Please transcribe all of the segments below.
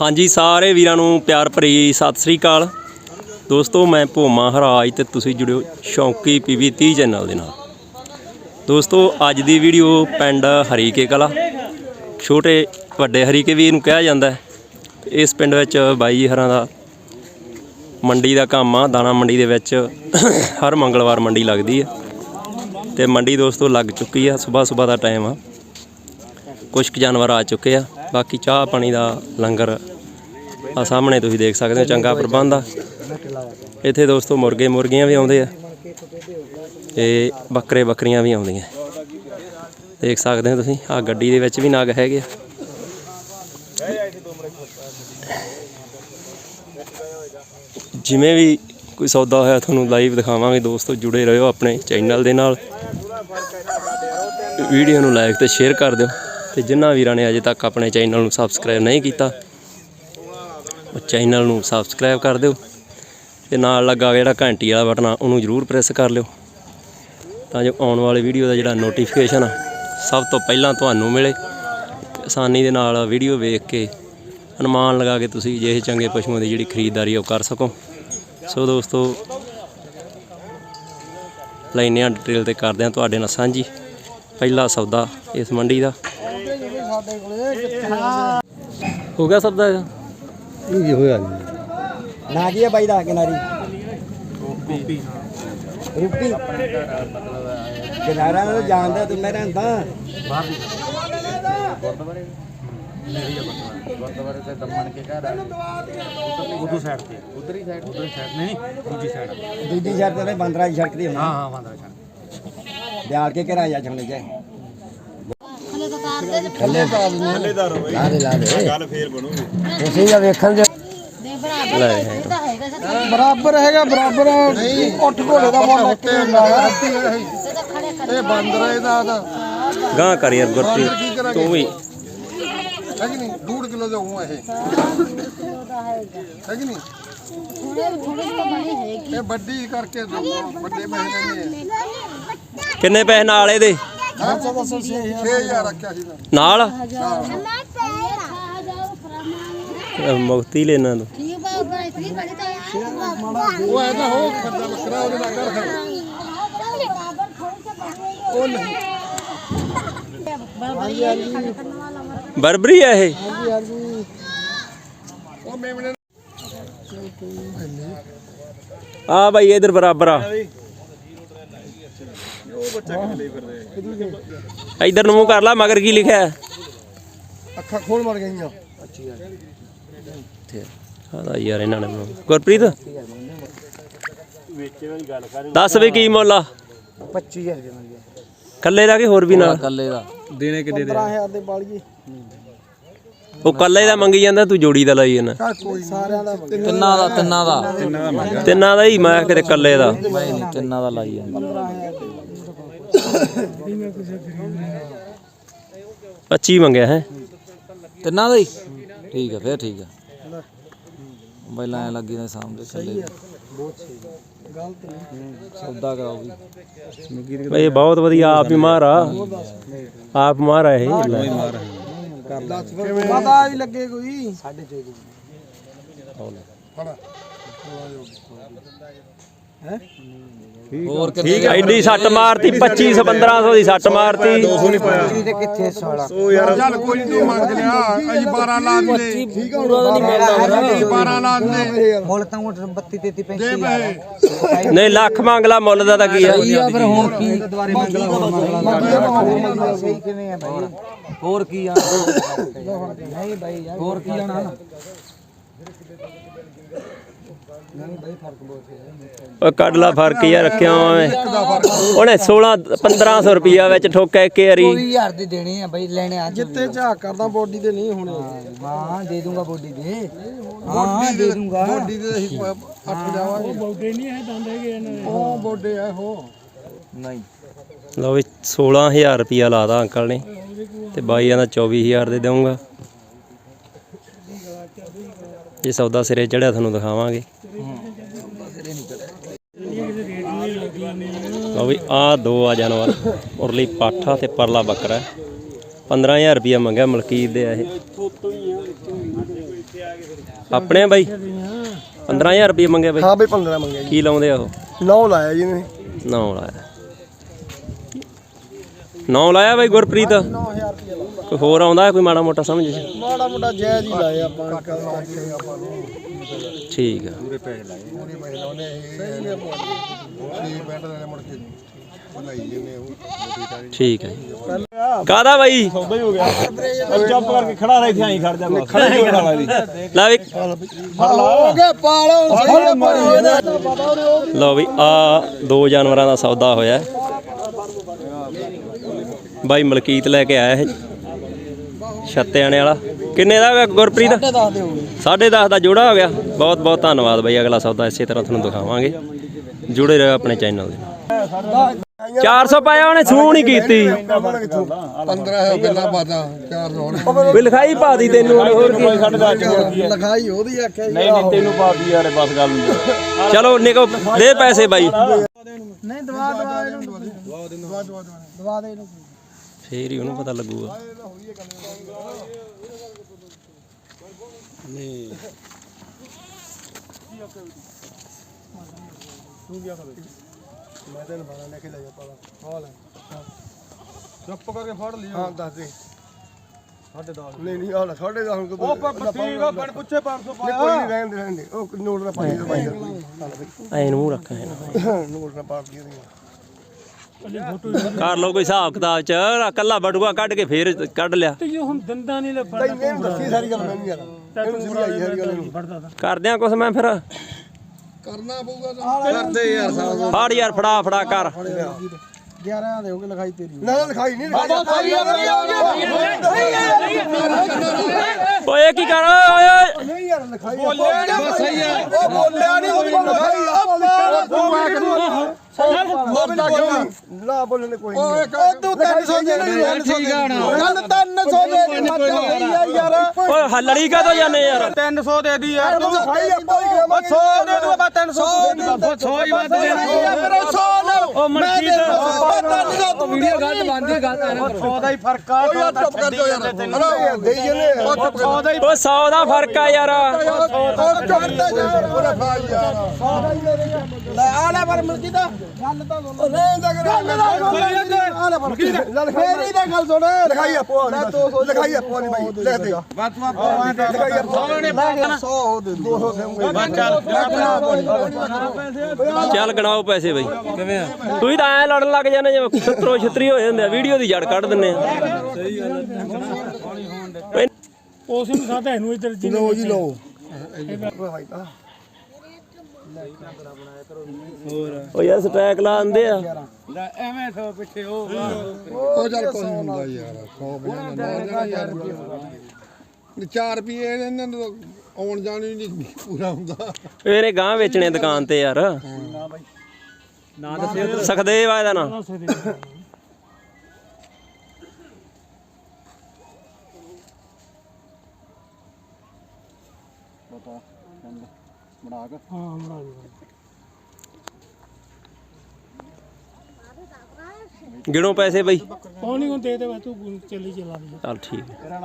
ਹਾਂਜੀ, ਸਾਰੇ ਵੀਰਾਂ ਨੂੰ ਪਿਆਰ ਭਰੀ ਸਤਿ ਸ੍ਰੀ ਅਕਾਲ। ਦੋਸਤੋ, ਮੈਂ ਭੋਮਾ ਹਰਾਜ ਤੇ ਤੁਸੀਂ ਜੁੜਿਓ ਸ਼ੌਂਕੀ ਪੀਵੀ 30 ਚੈਨਲ ਦੇ ਨਾਲ। ਦੋਸਤੋ, ਅੱਜ ਦੀ ਵੀਡੀਓ ਪਿੰਡ ਹਰੀਕੇ ਕਲਾ, ਛੋਟੇ ਵੱਡੇ ਹਰੀਕੇ ਵੀ ਇਹਨੂੰ ਕਿਹਾ ਜਾਂਦਾ ਇਸ ਪਿੰਡ ਵਿੱਚ ਬਾਈ ਜੀ ਹਰਾਂ ਦਾ ਮੰਡੀ ਦਾ ਕੰਮ ਆ, ਦਾਣਾ ਮੰਡੀ ਦੇ ਵਿੱਚ ਹਰ ਮੰਗਲਵਾਰ ਮੰਡੀ ਲੱਗਦੀ ਹੈ। ਤੇ ਮੰਡੀ ਦੋਸਤੋ ਲੱਗ ਚੁੱਕੀ ਆ ਸਵੇਰ ਸਵੇਰ ਦਾ ਟਾਈਮ ਆ। ਕੁਝ ਕੁ ਜਾਨਵਰ ਆ ਚੁੱਕੇ ਆ। ਬਾਕੀ ਚਾਹ ਪਾਣੀ ਦਾ ਲੰਗਰ ਆ ਸਾਹਮਣੇ ਤੁਸੀਂ ਦੇਖ ਸਕਦੇ ਹੋ, ਚੰਗਾ ਪ੍ਰਬੰਧ ਆ। ਇੱਥੇ ਦੋਸਤੋ ਮੁਰਗੇ, ਮੁਰਗੀਆਂ ਵੀ ਆਉਂਦੇ ਆ ਤੇ ਬੱਕਰੇ ਬੱਕਰੀਆਂ ਵੀ ਆਉਂਦੀਆਂ। ਦੇਖ ਸਕਦੇ ਹੋ ਤੁਸੀਂ ਆ ਗੱਡੀ ਦੇ ਵਿੱਚ ਵੀ ਨਾਗ ਹੈਗੇ ਆ। ਜਿਵੇਂ ਵੀ ਕੋਈ ਸੌਦਾ ਹੋਇਆ, ਤੁਹਾਨੂੰ ਲਾਈਵ ਦਿਖਾਵਾਂਗੇ। ਦੋਸਤੋ ਜੁੜੇ ਰਹੋ ਆਪਣੇ ਚੈਨਲ ਦੇ ਨਾਲ। ਵੀਡੀਓ ਨੂੰ ਲਾਈਕ ਤੇ ਸ਼ੇਅਰ ਕਰ ਦਿਓ। ਤੇ ਜਿਨ੍ਹਾਂ ਵੀਰਾਂ ਨੇ ਅਜੇ ਤੱਕ ਆਪਣੇ ਚੈਨਲ ਨੂੰ ਸਬਸਕ੍ਰਾਈਬ ਨਹੀਂ ਕੀਤਾ, ਉਹ ਚੈਨਲ ਨੂੰ ਸਬਸਕ੍ਰਾਈਬ ਕਰ ਦਿਓ ਤੇ ਨਾਲ ਲੱਗਾ ਜਿਹੜਾ ਘੰਟੀ ਵਾਲਾ ਬਟਨ ਆ, ਉਹਨੂੰ ਜ਼ਰੂਰ ਪ੍ਰੈਸ ਕਰ ਲਿਓ ਤਾਂ ਜੋ ਆਉਣ ਵਾਲੇ ਵੀਡੀਓ ਦਾ ਜਿਹੜਾ ਨੋਟੀਫਿਕੇਸ਼ਨ ਆ, ਸਭ ਤੋਂ ਪਹਿਲਾਂ ਤੁਹਾਨੂੰ ਮਿਲੇ। ਆਸਾਨੀ ਦੇ ਨਾਲ ਵੀਡੀਓ ਵੇਖ ਕੇ ਅਨੁਮਾਨ ਲਗਾ ਕੇ ਤੁਸੀਂ ਜਿਹੇ ਚੰਗੇ ਪਸ਼ੂਆਂ ਦੀ ਜਿਹੜੀ ਖਰੀਦਦਾਰੀ ਉਹ ਕਰ ਸਕੋ। ਸੋ ਦੋਸਤੋ ਲੈਨੇ ਆ ਡਿਟੇਲ ਤੇ ਕਰਦੇ ਆ ਤੁਹਾਡੇ ਨਾਲ ਸਾਂਝੀ। ਪਹਿਲਾ ਸੌਦਾ ਇਸ ਮੰਡੀ ਦਾ। ਹੋ ਗਿਆ ਸੌਦਾ ਇਹਦਾ? ਇਹ? ਕੀ ਹੋਇਆ ਜੀ। ਨਾ ਕੀ ਹੈ ਬਾਈ ਦਾ ਕਿਨਾਰੀ? ਰੂਪੀ ਕਿਨਾਰਾ ਨੂੰ ਜਾਣਦਾ ਤੂੰ ਮੈਂ ਰਹਿੰਦਾ। ਗੁਰਦੁਆਰੇ ਤੇ ਦਮਨ ਕੇ ਘਰ ਆ। ਉਧਰ ਸਾਈਡ ਤੇ। ਉਧਰ ਹੀ ਸਾਈਡ ਉਧਰ ਸਾਈਡ। ਨਹੀਂ ਦੂਜੀ ਸਾਈਡ ਦੂਜੀ ਸ਼ਰਤ ਤੇ ਬੰਦਰਾ ਦੀ ਸੜਕ ਦੀ ਹੋਣੀ। ਹਾਂ ਹਾਂ ਬੰਦਰਾ ਸਾਈਡ ਦਿਆਲ ਕੇ ਘਰਾਂ ਜਾ ਛਣੇ ਜੇ ਲਾ ਦੇ ਲਾ ਦੇ ਗੱਲ ਫੇਰ ਬਣੂਗੀ। ਤੁਸੀਂ ਜਾਂ ਵੇਖਣ ਦੇ ਲੈ ਹੈ। ਬਰਾਬਰ ਹੈਗਾ ਬਰਾਬਰ। ਉੱਠ ਘੋੜੇ ਦਾ ਮੁੱਲ ਇੱਕ ਇਹ ਬੰਦਰਾ ਇਹਦਾ ਦਾ ਗਾਂ ਕਰ ਯਾਰ ਗੁਰਪ੍ਰੀਤ ਤੂੰ ਵੀ। ਹੈ ਕਿ ਨਹੀਂ? 2 ਕਿਲੋ ਦਾ ਹੂੰ ਇਹ। ਹੈ ਕਿ ਨਹੀਂ? ਇਹ ਵੱਡੀ ਕਰਕੇ ਦੋ। ਵੱਡੇ ਪੈਸੇ ਲੈਣੇ ਕਿੰਨੇ ਪੈਸੇ ਨਾਲ ਇਹਦੇ? ਆ 6000 ਰੱਖਿਆ ਸੀ ਨਾਲ? ਮੁਕਤੀ ਲੈਣਾ ਤੂੰ ਉਹ ਐ ਤਾਂ ਹੋ ਖਰਚਾ ਬੱਕਰਾ ਉਹਦੇ ਨਾਲ ਕਰ ਖਰਚਾ ਉਹ ਨਹੀਂ। ਬਰਬਰੀ ਆ ਇਹ? ਉਹ ਮੇਮਣੇ ਆ ਬਾਈ ਇਧਰ ਬਰਾਬਰ ਆ। ਇਧਰ ਨੂੰ ਮੂੰਹ ਕਰ ਲਾ ਮਗਰ ਕੀ ਲਿਖਿਆ? ਹੈ ਅੱਖਾਂ ਖੋਲ ਮਰ ਗਈਆਂ। ਆਦਾ ਯਾਰ ਇਹਨਾਂ ਨੇ। ਗੁਰਪ੍ਰੀਤ? ਦੱਸ ਵੀ ਕੀ ਮੁੱਲ ਆ? 25000 ਦੇ ਮੰਗੇ ਕੱਲੇ ਦਾ ਕਿ ਹੋਰ ਵੀ ਨਾਲ? ਕੱਲੇ ਦਾ। ਦੇਣੇ ਕਿੰਨੇ ਦੇ 15000 ਦੇ ਬਾਲੀਏ ਉਹ ਕੱਲੇ ਦਾ ਮੰਗੀ ਜਾਂਦਾ ਤੂੰ ਜੋੜੀ ਦਾ ਲਾਈ ਜਾਂਦਾ। ਕਾ ਕੋਈ ਸਾਰਿਆਂ ਦਾ ਤਿੰਨਾਂ ਦਾ ਤਿੰਨਾਂ ਦਾ। ਤਿੰਨਾਂ ਦਾ ਹੀ ਮੈਂ ਕਿਤੇ ਕੱਲੇ ਦਾ। ਨਹੀਂ ਨਹੀਂ ਤਿੰਨਾਂ ਦਾ ਲਾਈ ਜਾਂਦਾ। 25 ਮੰਗਿਆ ਹੈ। ਤਿੰਨਾਂ ਦਾ ਹੀ? ਠੀਕ ਹੈ ਫੇਰ ਠੀਕ ਹੈ ਪਹਿਲਾਂ ਐ ਲੱਗੀ ਨੇ ਸਾਹਮਣੇ ਕੱਲੇ ਗਲਤ ਨਹੀਂ ਸੌਦਾ ਕਰਾਓ ਵੀ। ਬਈ ਇਹ ਬਹੁਤ ਵਧੀਆ ਆਪ ਹੀ ਮਾਰ ਆ। ਆਪ ਮਾਰ ਆ। ਇਹ ਲੈ। ਪਤਾ ਹੀ ਲੱਗੇ ਕੋਈ। ਸਾਡੇ ਚੋਂ ਹੋਰ ਕਿੰਨੇ ਠੀਕ ਹੈ ਐਡੀ ਸੱਟ ਮਾਰਤੀ 25 1500 ਦੀ ਸੱਟ ਮਾਰਤੀ। ਤੇ ਕਿੱਥੇ ਸਾਲਾ? ਚੱਲ ਕੋਈ ਨਹੀਂ ਤੂੰ ਮੰਗ ਲਿਆ। ਅਸੀਂ 12 ਲਾ ਦਿੰਦੇ। ਠੀਕ ਆ ਪੂਰਾ ਤਾਂ ਨਹੀਂ ਮਿਲਦਾ ਅਸੀਂ 12 ਲਾ ਦਿੰਦੇ। ਮੁੱਲ ਤਾਂ ਹੁਣ 32 33 ਦੇ 35 ਪੈਸੇ ਨਹੀਂ ਲੱਖ ਮੰਗ ਲਾ ਮੁੱਲ ਦਾ ਤਾਂ ਕੀ ਆ? ਫਿਰ ਹੁਣ ਕੀ? ਦੁਆਰੇ ਮੰਗਲਾ ਸਹੀ ਕਿਵੇਂ ਹੈ ਭਾਈ ਹੋਰ ਕੀ ਆ? ਨਹੀਂ ਭਾਈ ਯਾਰ ਹੋਰ ਕੀ ਆਣਾ ਓਏ ਕੱਢ ਲਾ ਫ਼ਰਕ ਯਾਰ ਰੱਖਿਆ ਐ ਉਹਨੇ 16 1500 ਰੁਪਿਆ ਵਿੱਚ ਠੋਕਿਆ ਇੱਕ ਵਾਰੀ। 20000 ਦੇ ਦੇਣੇ ਆ ਭਾਈ ਲੈਣੇ ਅੱਜ ਜਿੱਤੇ ਝਾਕ ਕਰਦਾ ਬੋਡੀ ਦੇ ਨਹੀਂ ਹੋਣੇ। ਹਾਂ ਦੇ ਦੂੰਗਾ ਬੋਡੀ ਦੇ। ਹਾਂ ਦੇ ਦੂੰਗਾ। ਬੋਡੀ ਦੇ ਅਸੀਂ 8 ਜਾਵਾਂਗੇ। ਬੋਡੇ ਨਹੀਂ ਹੈ ਦੰਦ ਹੈਗੇ ਉਹ ਬੋਡੇ ਆ ਉਹ ਨਹੀਂ। ਲਓ ਵੀ 16000 ਰੁਪਿਆ ਲਾਦਾ ਅੰਕਲ ਨੇ। ਤੇ ਬਾਈਆਂ ਦਾ 24000 ਦੇ ਦੇਵਾਂਗਾ ਇਹ ਸੌਦਾ ਸਿਰੇ ਚੜਿਆ ਤੁਹਾਨੂੰ ਦਿਖਾਵਾਂਗੇ। ਲਓ ਵੀ ਆ ਦੋ ਆ ਜਾਨਵਰ ਉਰਲੀ ਪਾਠਾ ਤੇ ਪਰਲਾ ਬੱਕਰਾ। ਹੈ। 15000 ਰੁਪਿਆ ਮੰਗਿਆ ਮਲਕੀਤ ਦੇ ਆ ਇਹ। ਆਪਣੇ ਆ ਬਾਈ? 15000 ਰੁਪਏ ਮੰਗਿਆ ਬਾਈ? ਹਾਂ ਬਈ 15 ਮੰਗਿਆ ਜੀ। ਕੀ ਲਾਉਂਦੇ ਆ ਉਹ? 9 ਲਾਇਆ ਜੀ ਨੇ ਨੌ ਲਾਇਆ। ਨੌ ਲਾਇਆ ਬਾਈ ਗੁਰਪ੍ਰੀਤ? 9000 ਰੁਪਏ ਲਾਉਂਦਾ ਕੋਈ ਹੋਰ ਆਉਂਦਾ ਕੋਈ ਮਾੜਾ ਮੋਟਾ ਸਮਝ? ਮਾੜਾ ਮੋਟਾ ਜਾਇਜ਼ ਹੀ ਲਾਇਆ ਆਪਾਂ ਕਰ ਕਰਕੇ ਆਪਾਂ ਨੂੰ ਠੀਕ ਆ। ਪੂਰੇ ਪੈਸੇ ਲਾਉਣੇ ਸਹੀ ਨੇ ਛੇ ਬੈਠ ਦੇ ਮੁੜ ਕੇ ਬਣਾਈ ਜੰਨੇ ਉਹ। ਠੀਕ ਹੈ ਕਾਦਾ ਬਾਈ ਚੁੱਪ ਕਰਕੇ ਖੜਾ ਰਹਿ ਇੱਥੇ ਆਈ ਖੜ ਜਾ ਬਸ। ਖੜਾ ਹੀ ਖੜਾ ਦੀ ਲੈ ਵੀ। ਹੋ ਗਿਆ ਪਾਲੋ ਸਹੀ ਮਾਰੀ ਲਓ ਵੀ ਆ ਦੋ ਜਾਨਵਰਾਂ ਦਾ ਸੌਦਾ ਹੋਇਆ। ਹੈ। ਬਾਈ ਮਲਕੀਤ ਲੈ ਕੇ ਆਇਆ ਇਹ। ਛੱਤਿਆਣੇ ਵਾਲਾ। ਕਿੰਨੇ ਦਾ ਹੋਇਆ ਗੁਰਪ੍ਰੀਤ? ਦੱਸ ਦਿਓਗੇ 10.5 ਦਾ ਜੋੜਾ ਹੋ ਗਿਆ। ਬਹੁਤ ਬਹੁਤ ਧੰਨਵਾਦ ਬਾਈ ਅਗਲਾ ਸੌਦਾ ਇਸੇ ਤਰ੍ਹਾਂ ਤੁਹਾਨੂੰ ਦਿਖਾਵਾਂਗੇ। ਜੁੜੇ ਰਹੋ ਆਪਣੇ ਚੈਨਲ ਦੇ ਨਾਲ। 400 ਪਾਇਆ ਉਹਨੇ ਸੂਹ ਨਹੀਂ ਕੀਤੀ। 15 ਹੈ ਗੱਲਾਂ ਬਾਤਾਂ 400 ਵੀ ਲਿਖਾਈ ਪਾ ਦੀ ਤੈਨੂੰ ਹੁਣ ਹੋਰ ਕੀ? ਲਿਖਾਈ ਉਹਦੀ ਆਖਿਆ ਨਹੀਂ ਨਹੀਂ ਤੈਨੂੰ ਪਾ ਦੀ ਯਾਰ ਬਸ ਗੱਲ ਚਲੋ ਨਿਕੋ ਦੇ ਪੈਸੇ ਬਾਈ। ਨਹੀਂ ਦਵਾ ਦਵਾ ਇਹਨੂੰ। ਦਵਾ ਦੇ ਦਵਾ ਦਵਾ ਦਵਾ ਦੇ ਇਹਨੂੰ। ਫੇਰ ਹੀ ਉਹਨੂੰ ਪਤਾ ਲੱਗੂਗਾ। ਮੈਂ ਤੈਨੂੰ ਬਾਰਾਂ ਲੈ ਕੇ ਲੈ ਜਾ ਪਾਲਾ। ਹਾਂ ਲੈ। ਚੁੱਪ ਕਰਕੇ ਫੜ ਲਈ ਹਾਂ ਦੱਸ ਦੇ। ਸਾਢੇ 10 ਨਹੀਂ ਨਹੀਂ ਆ ਲੈ ਸਾਢੇ 10 ਨੂੰ ਉਹ ਠੀਕ ਆ ਬਣ ਪੁੱਛੇ 500 ਪਾਇਆ। ਕੋਈ ਨਹੀਂ ਰਹਿਣ ਦੇ ਰਹਿਣ ਦੇ। ਉਹ ਨੋਟ ਨਾ ਪਾਈ ਪਾਈ ਐਨ ਮੂੰਹ ਰੱਖ ਐਨ ਨੋਟ ਨਾ ਪਾ ਦੀ ਕਰ ਲਓ ਕੋਈ ਹਿਸਾਬ ਕਿਤਾਬ ਚ ਕੱਲਾ ਬਟੂਆ ਕੱਢ ਕੇ ਫੇਰ ਕੱਢ ਲਿਆ ਤੈਨੂੰ ਇਹਨੂੰ ਦੱਸੀ ਸਾਰੀ ਗੱਲ ਮੈਨੂੰ ਯਾਰ ਇਹਨੂੰ ਸਮਝਾਈ ਸਾਰੀ ਗੱਲ ਇਹਨੂੰ ਕਰਦਿਆਂ ਕੁਛ ਮੈਂ ਫਿਰ ਕਰਨਾ ਪਊਗਾ ਤਾਂ ਕਰਦੇ ਯਾਰ ਸਾਰਾ ਫੜ ਯਾਰ ਫੜਾ ਫੜਾ ਕਰ 11 ਦੇ ਹੋਗੇ ਲਿਖਾਈ ਤੇਰੀ ਨਾ ਲਿਖਾਈ ਨਹੀਂ ਲਿਖਾਈ ਓਏ ਕੀ ਕਰ ਓਏ ਓਏ ਨਹੀਂ ਯਾਰ ਲਿਖਾਈ ਬੋਲਿਆ ਨਹੀਂ ਸਹੀ ਹੈ ਉਹ ਬੋਲਿਆ ਨਹੀਂ ਉਹਦੀ ਲਿਖਾਈ ਆ ਤੂੰ ਆ ਕੇ ਨਾ ਬੋਲਣੇ ਕੋਈ ਨਹੀਂ ਓਏ ਤੂੰ 300 ਦੇ ਨਹੀਂ ਠੀਕ ਆ ਨਾ। ਗੱਲ 300 ਦੇ ਨਹੀਂ ਯਾਰ। ਓਏ ਹੱਲੜੀ ਕਾ ਤੋਂ ਜਾਂਦੇ ਯਾਰ? 300 ਦੇ ਦੀ ਯਾਰ। ਤੂੰ ਲਿਖਾਈ ਆਪਾਂ ਹੀ ਕਰਾਂਗੇ। 100 ਦੇ ਦੂਗਾ ਬਸ 300 100 ਹੀ ਵੱਧ ਦੇ ਮੇਰਾ 100 ਉਹ ਵੀਡੀਓ ਗੱਲ ਬੰਦ ਹੈ ਗੱਲ 100 ਦਾ ਹੀ ਫ਼ਰਕ ਆ ਯਾਰ ਚੁੱਪ ਕਰ ਜਾ ਯਾਰ। ਦੇਈ ਜਨੇ ਉਹ ਚੁੱਪ ਕਰ ਦਾ ਹੀ ਓ 100 ਦਾ ਫ਼ਰਕ ਆ ਯਾਰ। ਉਹ ਚੁੱਪ ਕਰ ਜਾ ਪੂਰਾ ਖਾਈ ਯਾਰ। ਲੈ ਆ ਲੈ ਪਰ ਮਲਕੀ ਦਾ। ਗੱਲ ਤਾਂ ਸੁਣ ਲੈ। ਦਾ ਗੱਲ ਆ ਲੈ ਪਰ ਮੇਰੀ ਤਾਂ ਗੱਲ ਸੁਣ। ਲਿਖਾਈ ਆਪੋ ਲਿਖਾਈ ਆਪੋ ਨਹੀਂ ਬਾਈ ਲਿਖ ਦੇ। ਬਸ ਤੂੰ ਆਪਾਂ ਲਿਖਾਈ ਆਪੋ ਨੇ 100 ਹੋ ਦੇ 200 ਦੇਉਂਗੇ ਚੱਲ ਗਣਾਓ ਪੈਸੇ ਬਈ। ਕਿਵੇਂ ਆ? ਤੁਸੀਂ ਤਾਂ ਐ ਲੜਨ ਲੱਗ ਜਾਂਦੇ ਜਿਵੇਂ ਛਤਰੋ ਛਤਰੀ ਹੋ ਜਾਂਦੇ ਆ ਵੀਡੀਓ ਦੀ ਜੜ ਕੱਢ ਦਿੰਨੇ ਆ। ਉਸ ਨੂੰ ਸਾਦਾ ਇਹਨੂੰ ਇੱਧਰ ਜੀ ਲੋ ਜੀ ਲੋ ਭਾਈ ਤਾਂ ਓ ਯਾਰ ਸਟ੍ਰੈਕ ਲਾਉਂਦੇ ਆ। ਐਵੇਂ ਸੋ ਪਿੱਛੇ ਉਹ ਉਹ ਚੱਲ ਕੋਈ ਹੁੰਦਾ ਯਾਰ 100 50 ਯਾਰ। 4 ਰੁਪਏ ਇਹਨਾਂ ਨੂੰ ਆਉਣ ਜਾਣ ਨਹੀਂ ਪੂਰਾ ਹੁੰਦਾ। ਇਹਨੇ ਗਾਂ ਵੇਚਣੇ ਦੁਕਾਨ ਤੇ ਯਾਰ। ਨਾ ਦੱਸਿਓ ਸਖਦੇਵ ਆ ਇਹਦਾ ਨਾਂ। ਹਾਂ ਬਣਾ ਦੇ ਗਿਣੋ ਪੈਸੇ ਬਈ। ਪੌਣੀ ਨੂੰ ਦੇ ਦੇ ਵਾ ਤੂੰ ਚੱਲੀ ਚਲਾ ਦੇ। ਚੱਲ ਠੀਕ। ਹੈ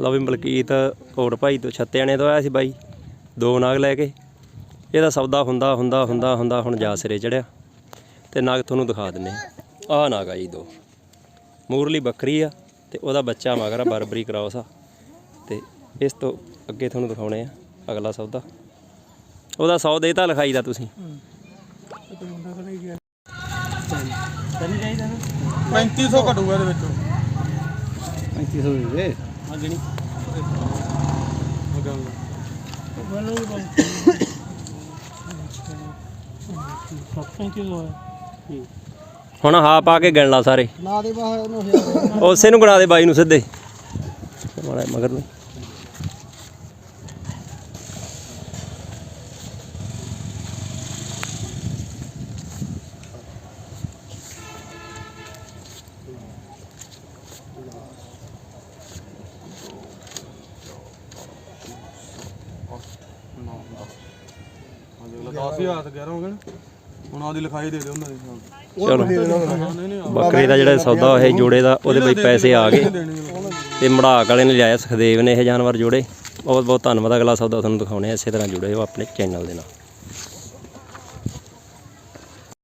ਲਓ ਵੀ ਮਲਕੀਤ ਕੋਟ ਭਾਈ ਤੋਂ ਛੱਤਿਆਣੇ ਤੋਂ ਆਇਆ ਸੀ ਬਾਈ। ਦੋ ਨਾਗ ਲੈ ਕੇ। ਇਹਦਾ ਸੌਦਾ ਹੁੰਦਾ ਹੁੰਦਾ ਹੁੰਦਾ ਹੁੰਦਾ ਹੁਣ ਜਾ ਸਿਰੇ ਚੜਿਆ। ਤੇ ਨਾਗ ਤੁਹਾਨੂੰ ਦਿਖਾ ਦਿੰਨੇ ਆ ਆਹ ਨਾਗ ਆ ਜੀ ਦੋ। ਮੂਰਲੀ ਬੱਕਰੀ ਆ। ਤੇ ਉਹਦਾ ਬੱਚਾ ਮਗਰ ਆ ਬਰਬਰੀ ਕਰਾਉਸ ਆ। ਤੇ ਇਸ ਤੋਂ ਅੱਗੇ ਤੁਹਾਨੂੰ ਦਿਖਾਉਣੇ ਆ ਅਗਲਾ ਸੌਦਾ ਉਹਦਾ 100 ਦੇਤਾ ਲਿਖਾਈ ਦਾ ਤੁਸੀਂ। 3500 ਘਟੂਗਾ ਇਹਦੇ ਵਿੱਚੋਂ। 3500 ਦੇ ਹਾਂ ਜਣੀ ਹੁਣ ਹਾਂ ਪਾ ਕੇ ਗਿਣ ਲਾ ਸਾਰੇ। ਨਾ ਦੇ ਬਾਹਰ ਉਹਨੂੰ ਹਜ਼ਾਰ ਉਸੇ ਨੂੰ ਗਣਾ ਦੇ ਬਾਈ ਨੂੰ ਸਿੱਧੇ। ਮਾੜਾ ਮਗਰ ਨੂੰ। ਹਾਂ 10000 11 ਹੋ ਗਏ ਨਾ। ਹੁਣ ਆਦੀ ਲਿਖਾਈ ਦੇ ਦੇ ਉਹਨਾਂ ਦੀ ਚਲੋ। ਬੱਕਰੀ ਦਾ ਜਿਹੜਾ ਸੌਦਾ ਹੋਇਆ ਸੀ ਜੋੜੇ ਦਾ ਉਹਦੇ ਬਈ ਪੈਸੇ ਆ ਗਏ। ਤੇ ਮੜਾਕ ਵਾਲੇ ਨੇ ਲਿਆਇਆ ਸੁਖਦੇਵ ਨੇ ਇਹ ਜਾਨਵਰ ਜੋੜੇ। ਬਹੁਤ ਬਹੁਤ ਧੰਨਵਾਦ ਅਗਲਾ ਸੌਦਾ ਤੁਹਾਨੂੰ ਦਿਖਾਉਣੇ ਆ। ਇਸੇ ਤਰ੍ਹਾਂ ਜੁੜੇ ਹੋ ਆਪਣੇ ਚੈਨਲ ਦੇ ਨਾਲ।